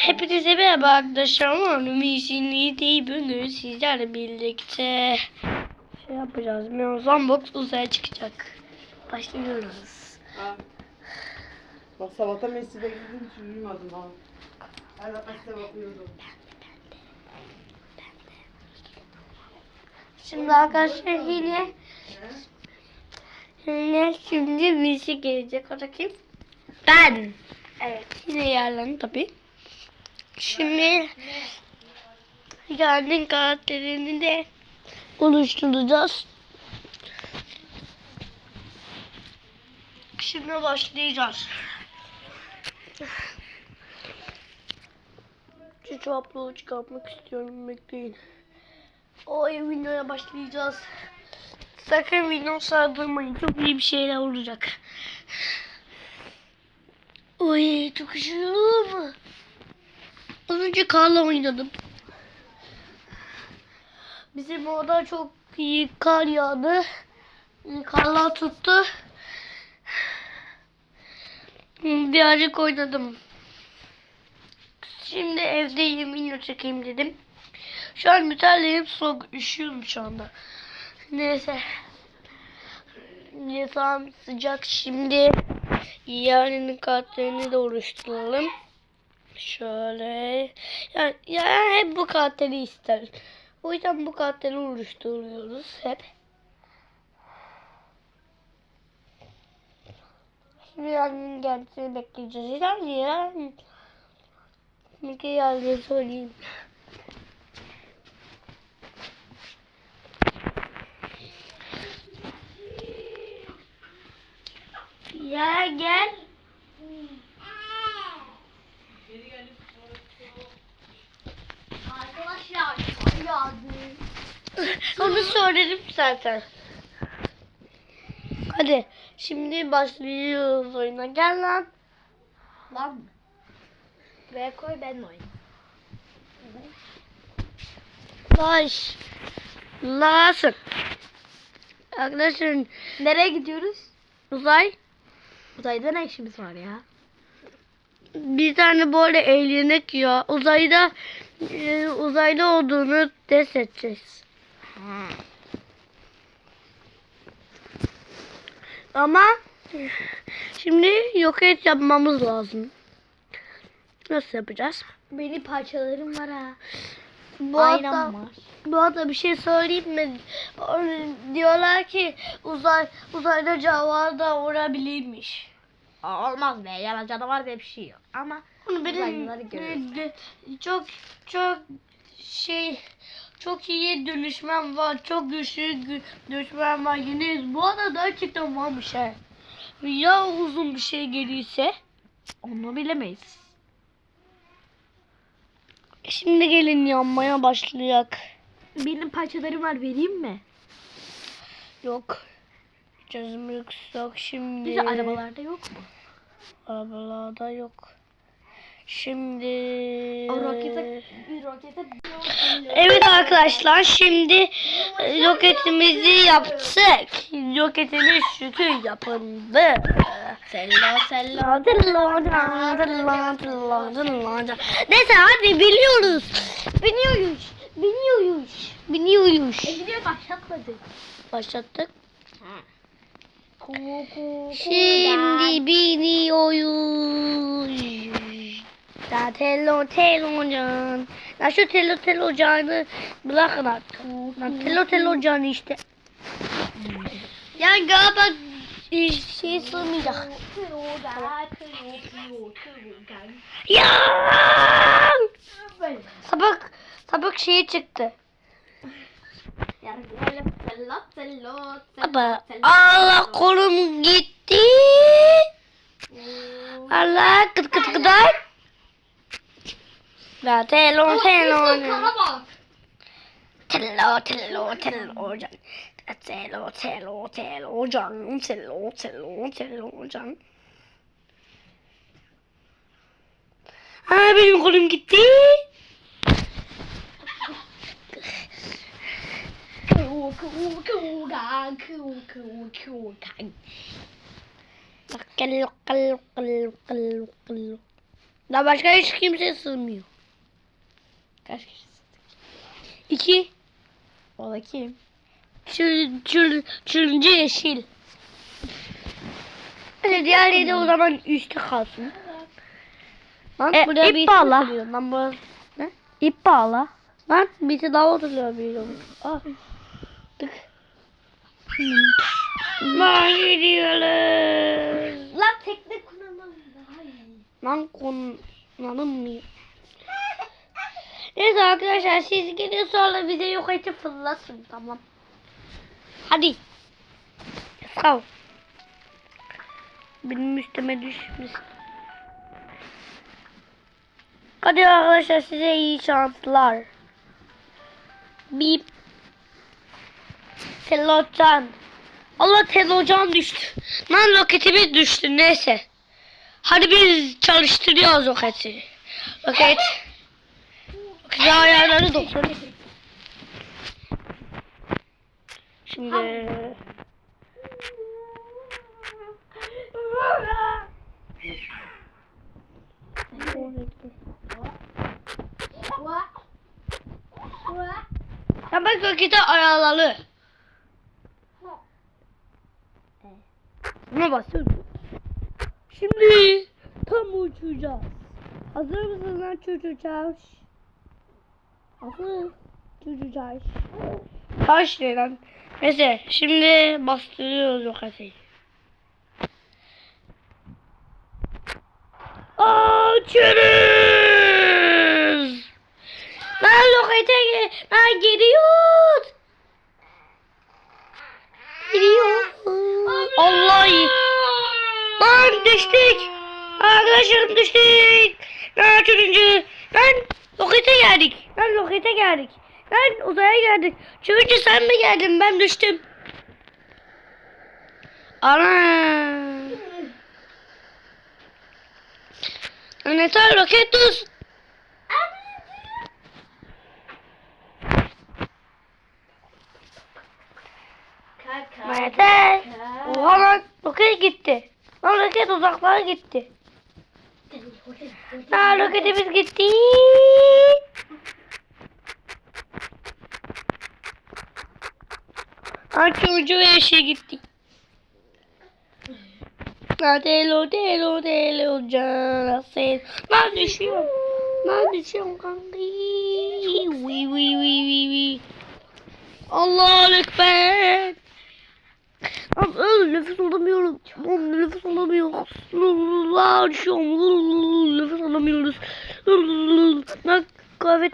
Hepinize merhaba arkadaşlar. İyisiniz. değil bugün sizlerle birlikte şey yapacağız. Mevzan box uzaya çıkacak. Başlıyoruz. Ha. Bak sabahtan Messi'de gittim hiç uyumadım ha. Her dakika bakıyordum. Şimdi arkadaşlar yine yine şimdi birisi gelecek. O da kim? Ben. Evet. Yine yerlerini tabii. Şimdi Yarın karakterini de oluşturacağız. Şimdi başlayacağız. Şu çaplığı çıkartmak istiyorum. Bekleyin. O videoya başlayacağız. Sakın video sardırmayın. Çok iyi bir şeyler olacak. Oy çok üşüyorum. Az önce karla oynadım. Bizim orada çok iyi kar yağdı. Karlar tuttu. Birazcık oynadım. Şimdi evdeyim video çekeyim dedim. Şu an müterliyim soğuk üşüyorum şu anda. Neyse. Yatağım sıcak şimdi. Yarının kartlarını da oluşturalım. Şöyle. Yani, yani hep bu kartları ister. O yüzden bu kartları oluşturuyoruz hep. Şimdi yarının gelmesini bekleyeceğiz. Yani ya. Bir yarın söyleyeyim. Ya gel. Arkadaşlar yağdı. Söyledim zaten. Hadi şimdi başlıyoruz oyuna. Gel lan. Lan mı? Ve koy ben oynayayım. Baş. Lasın. Arkadaşlar Nereye gidiyoruz? uzay Uzayda ne işimiz var ya? bir tane böyle eğlenek ya. Uzayda e, uzayda olduğunu test edeceğiz. Ama şimdi yok et yapmamız lazım. Nasıl yapacağız? Benim parçalarım var ha. Bu Aynam arada, var. bu arada bir şey söyleyeyim mi? Diyorlar ki uzay uzayda canavar da vurabilirmiş. Aa, olmaz be yalan canavar diye bir şey yok. Ama Onu benim çok çok şey çok iyi dönüşmem var. Çok güçlü gü- dönüşmem var. Yine bu arada gerçekten varmış he. Ya uzun bir şey gelirse? onu bilemeyiz. Şimdi gelin yanmaya başlayacak. Benim parçalarım var vereyim mi? Yok. Çözüm yok şimdi. Bize arabalarda yok mu? Arabalarda yok. Şimdi rokete bir rokete Evet arkadaşlar şimdi e, roketimizi yaptık. Roketimiz şükür yapıldı. Neyse hadi biliyoruz. Biniyoruz. Biniyoruz. Biniyoruz. Gidiyor başlatmadı. Başlattık. Ku ku ku. Şimdi biniyoruz. Da telo telo can. Ya şu telo telo canı bırakın artık. Lan telo telo can işte. Ya galiba şey sığmayacak. Ya! Sabık, sabık şeyi çıktı. Ama Allah kolum gitti. Allah kıt kıt kıday. La telo telo. Tello tello tello can. Tello tello tello can. Tello tello tello can. Ha benim kolum gitti. Kallo kallo kallo kallo kallo. Daha başka hiç kimse sığmıyor. Kaç kişi? İki. O da kim? Çır, çır, çırıncı yeşil. Hadi diğerleri de o zaman üstte kalsın. Lan E, buraya bir bağla. Lan burası. Ne? İp bağla. Lan birisi daha oturuyor bir yolun. Ah. Tık. Lan gidiyoruz. Lan tekne kullanalım daha iyi. Lan kullanalım mı? Neyse arkadaşlar siz gidin sonra bize yok edip fırlasın tamam. Hadi. Sağ ol. Benim üstüme düşmüş. Hadi arkadaşlar size iyi şanslar. Bip. Telocan. Allah telocan düştü. Lan roketimiz düştü neyse. Hadi biz çalıştırıyoruz roketi. Roket. Roket ayarları doktor. Şimdi ya bak roketi ayarları. Buna basıyorum. Şimdi tam uçacağız. Hazır mısın lan uçacağız? Hazır. Uçacağız. Taş ne lan? Neyse şimdi bastırıyoruz roketi. Açıyoruz. Lan rokete ge- lan geliyor. Geliyor. Allah Lan düştük. Arkadaşlarım düştük. Lan turuncu. Lan rokete geldik. Lan rokete geldik. Lan uzaya geldik. Turuncu sen mi geldin? Ben düştüm. Ana. Yeter roket düz. Yeter. Oha lan roket gitti. Lan roket uzaklara gitti. Lan roketimiz gitti. Lan çocuğu ve şey gitti. Lan telo telo telo can sen. Lan düşüyorum. Lan düşüyorum kanka. Wi wi wi wi wi. Allahu Ekber. Nefes alamıyorum. Lan nefes alamıyoruz. Lan düşüyorum. Nefes alamıyoruz. Lan kıyafet.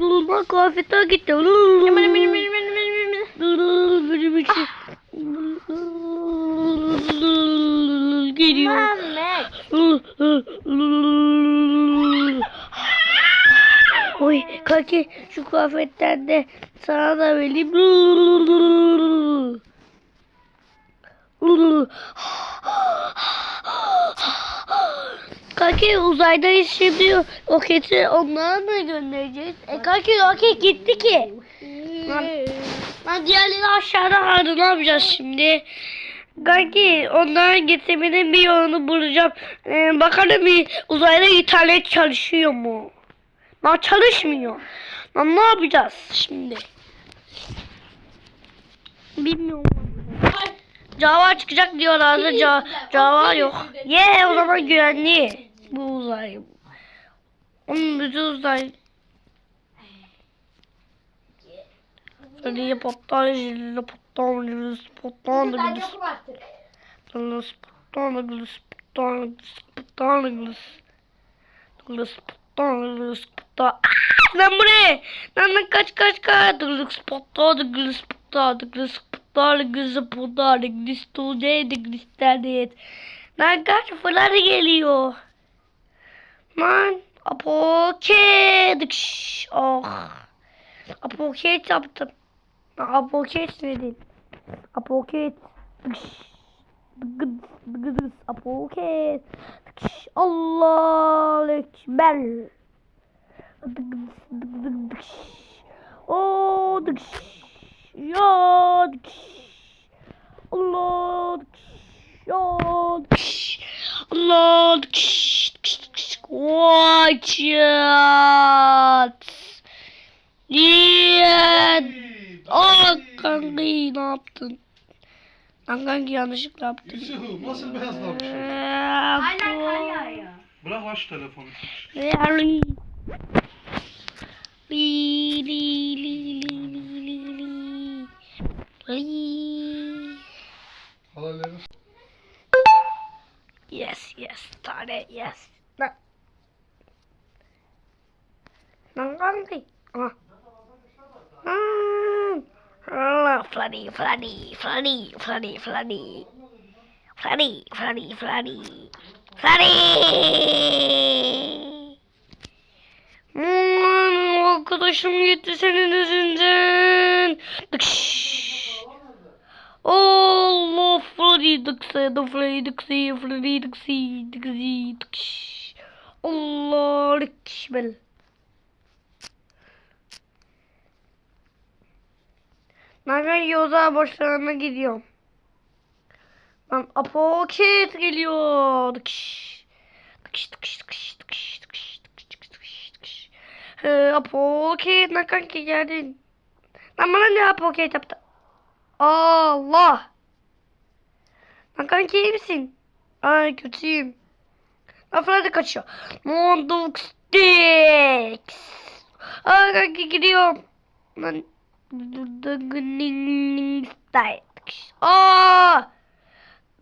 Lan kıyafetler gitti. Benim için. Geliyor. Oy kanki şu kıyafetten de sana da vereyim. Kanki uzaydayız şimdi roketi onlara da göndereceğiz. E kanki roket gitti ki. Lan, lan diğerleri aşağıda kaldı ne yapacağız şimdi? Kanki onların getirmenin bir yolunu bulacağım. Ee, bakalım bir uzayda internet çalışıyor mu? Lan çalışmıyor. Lan ne yapacağız şimdi? Bilmiyorum. Java çıkacak diyorlardı. Ja- Java yok. Ye o zaman güvenli. Bu uzay. Onun bütün uzay. Hadi patlar, patlar, patlar, patlar, Glas patlar, glas patlar, patlar, patlar, patlar. Lan bu ne? Lan kaç kaç kaç. Glas patlar, glas patlar, glas patlar, glas tuğde, glas terdet. Lan kaç fırlar geliyor. Lan apoket. Oh. Apoket yaptım. Apoket nedir? Apoket. Apoket. Allah ekber. O ya Allah ya Allah Watch out. Yeah. Aa kanka ne yaptın? Lan kanka yanlışlıkla yaptın. Yusuf nasıl beyazlamış? Aynen kar yağıyor. Bırak aç telefonu. Li li li li li li li. Halaları. Yes yes tane yes. Lan. Lan kanki. Ah. Allah Freddy Freddy Freddy Freddy Freddy. Freddy Freddy Freddy. Freddy. Aman arkadaşım gitti senin yüzünden. Dıkş. Allah Fredix'e de Fredix'i Fredix'i Dix'i Dix Allah Rikşbel Nereden yoza borçlarına gidiyorum. Lan apoket geliyor. Dıkış. Dıkış dıkış dıkış dıkış dıkış dıkış dıkış dıkış. Apoket ne kanki geldin. Lan bana ne apoket yaptı? Allah. Lan kanki iyi misin? Ay kötüyüm. Laflar da kaçıyor. Monduk sticks. Ay kanki gidiyorum. Lan. Sticks. Aa.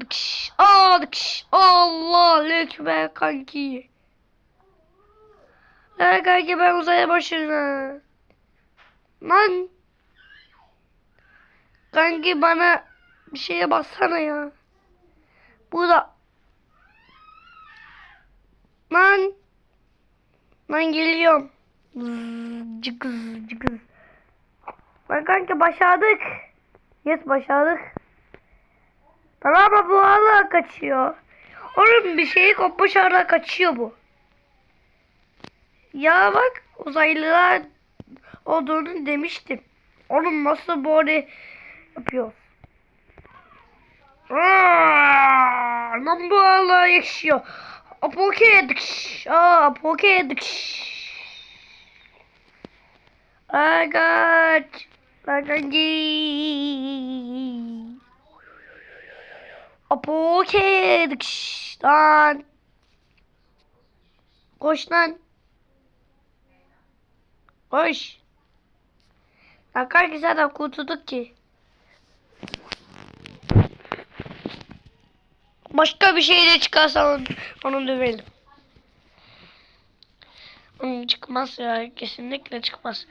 Dıkş. Aa dıkş. Allah lekber kanki. Lan kanki ben uzaya başına. Lan. Kanki bana bir şeye bassana ya. Burada. Lan. Lan geliyorum. Cıkız cıkız. Lan kanki başardık. Yes başardık. Lan ama bu hala kaçıyor. Oğlum bir şeyi kopmuş hala kaçıyor bu. Ya bak uzaylılar olduğunu demiştim. Oğlum nasıl böyle Yapıyoruz. Lan bu Allah yakışıyor. Apoke yedik. Aa apoke yedik. I got Laganji. Apoke yedik. Lan. Koş lan. Koş. Ne kadar güzel kurtulduk ki. Başka bir şey de çıkarsa onu, onu dövelim. Onun çıkmaz ya. Kesinlikle çıkmaz.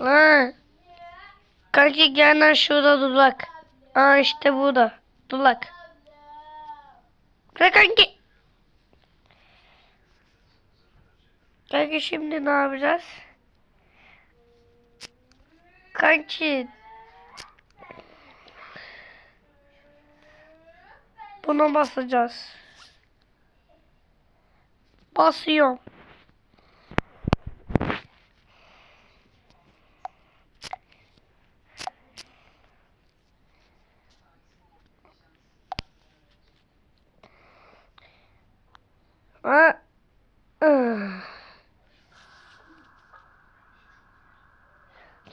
Lan. Kanki gel lan şurada dulak. Aa işte burada. Dulak. Gel kanki. Kanki şimdi ne yapacağız? Kanki. Buna basacağız. Basıyorum.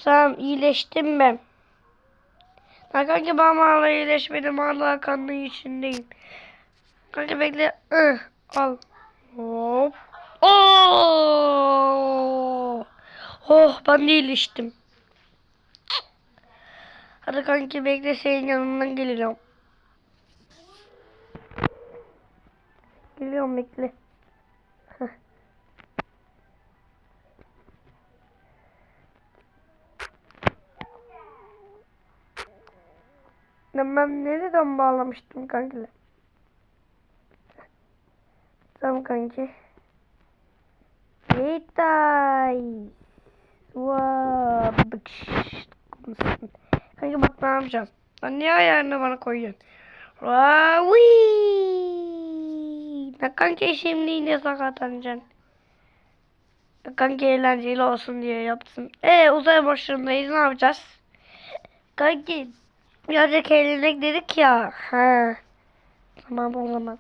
Tamam iyileştim ben. Ha kanka ben hala iyileşmedim. Hala kanlı içindeyim. Kanka bekle. Ih, al. Hop. Oo. Oh ben de iyileştim. Hadi kanki bekle senin yanından geliyorum. Geliyorum bekle. Ben nereden bağlamıştım kankiler? Tamam kanki. Yeetay. Vaa. Bıkş. Kanki bak ne yapacağım. Lan niye ayarını bana koyuyorsun? Vaa. Wii. Ne kanki şimdi ne sakatlanacaksın? Kanki eğlenceli olsun diye yaptım. E uzay boşluğundayız ne yapacağız? Kanki birazcık eğlenek dedik ya. Ha. Tamam o zaman.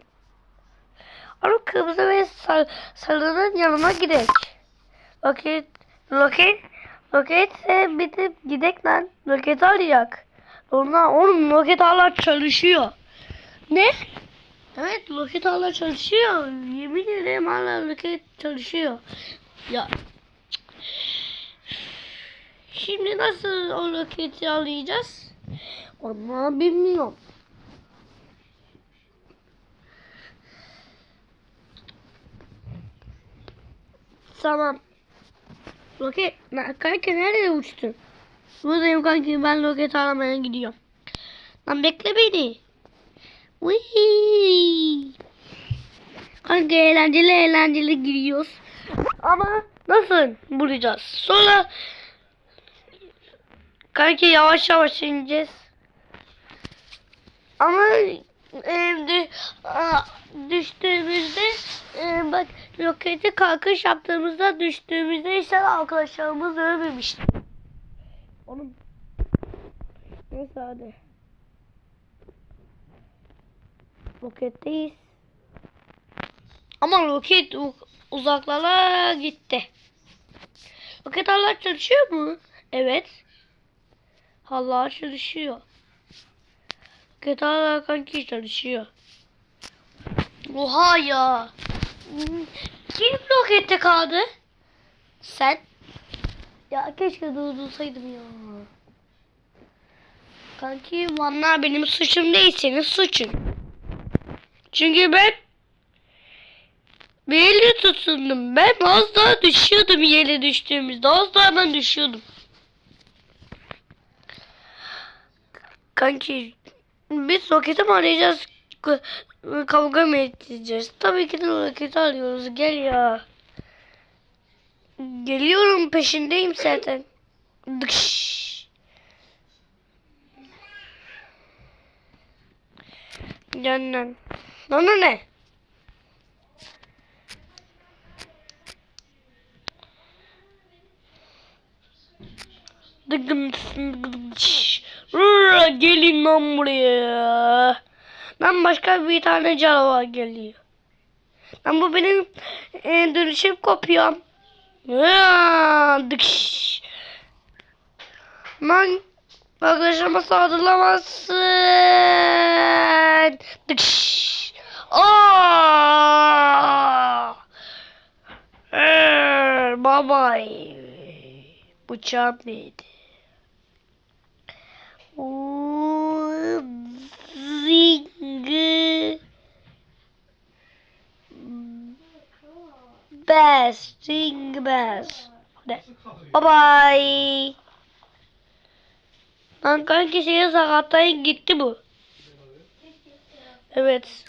Ama kırmızı ve sar, sarının yanına gidelim. Roket, roket, roket e, bitip gidek lan. Roket arayacak. Onlar, oğlum roket hala çalışıyor. Ne? Evet roket hala çalışıyor. Yemin ederim hala roket çalışıyor. Ya. Şimdi nasıl o roketi arayacağız? Onu bilmiyorum. Tamam. Roket, kanka nereye uçtun? Buradayım kanki ben roket aramaya gidiyorum. Lan bekle beni. Whee! Kanka eğlenceli eğlenceli giriyoruz. Ama nasıl bulacağız? Sonra kanki yavaş yavaş ineceğiz. Ama e, düştüğümüzde e, bak roketi kalkış yaptığımızda düştüğümüzde işte arkadaşlarımız ölmemişti. Oğlum. Neyse hadi. Roketteyiz. Ama roket uzaklara gitti. Roket hala çalışıyor mu? Evet. Hala çalışıyor. Hala kanki çalışıyor. Oha ya. Kim rokette kaldı? Sen. Ya keşke durdursaydım ya. Kanki onlar benim suçum değil senin suçun. Çünkü ben bir elle tutundum. Ben az daha düşüyordum yere düştüğümüzde. Az daha ben düşüyordum. Kanki biz roketi mi arayacağız? Kavga mı edeceğiz? Tabii ki de roketi arıyoruz. Gel ya. Geliyorum peşindeyim zaten. Dıkş. Canım. Bana ne? Dıgım dıgım dış. Rrrr, Gelin lan buraya. Lan başka bir tane canavar geliyor. Lan bu benim e, dönüşüm kopuyor. Dıkş. Lan arkadaşıma saldırılamazsın. Dıkş. Aa! Ee, bye bye. Bıçağım neydi? Zing. Zing bass. Hadi. Bye bye. Lan kanki şeye sakatlayın gitti bu. Evet.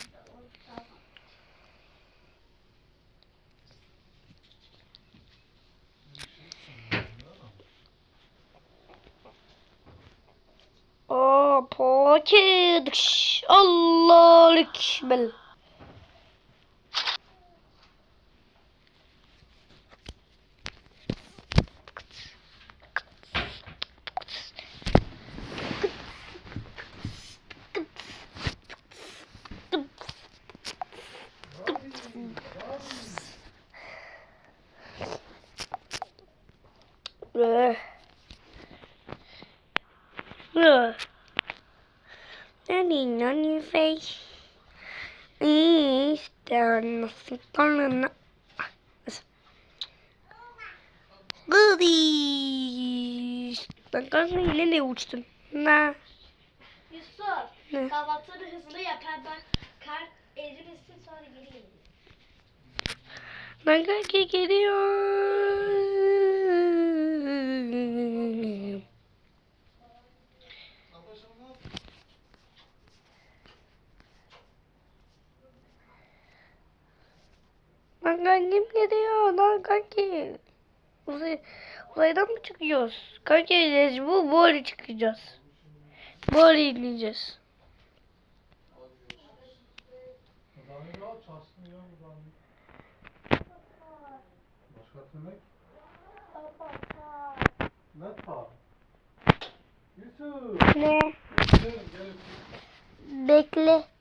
Aa, poket. Allah ekber. Öh. Öh. Nani nani face. İşte nasıl kanına. Gıdış. Ben kanka yine de uçtum. Na. Yusuf. Ne? Kahvaltını hızlı yap. Ben kar erimesin sonra geri gelirim. Ben kanka geliyorum. Lan kankim geliyor lan kanki. Uzay, uzaydan mı çıkıyoruz? Kanki bu böyle çıkacağız. Böyle ineceğiz. Ne. Bekle.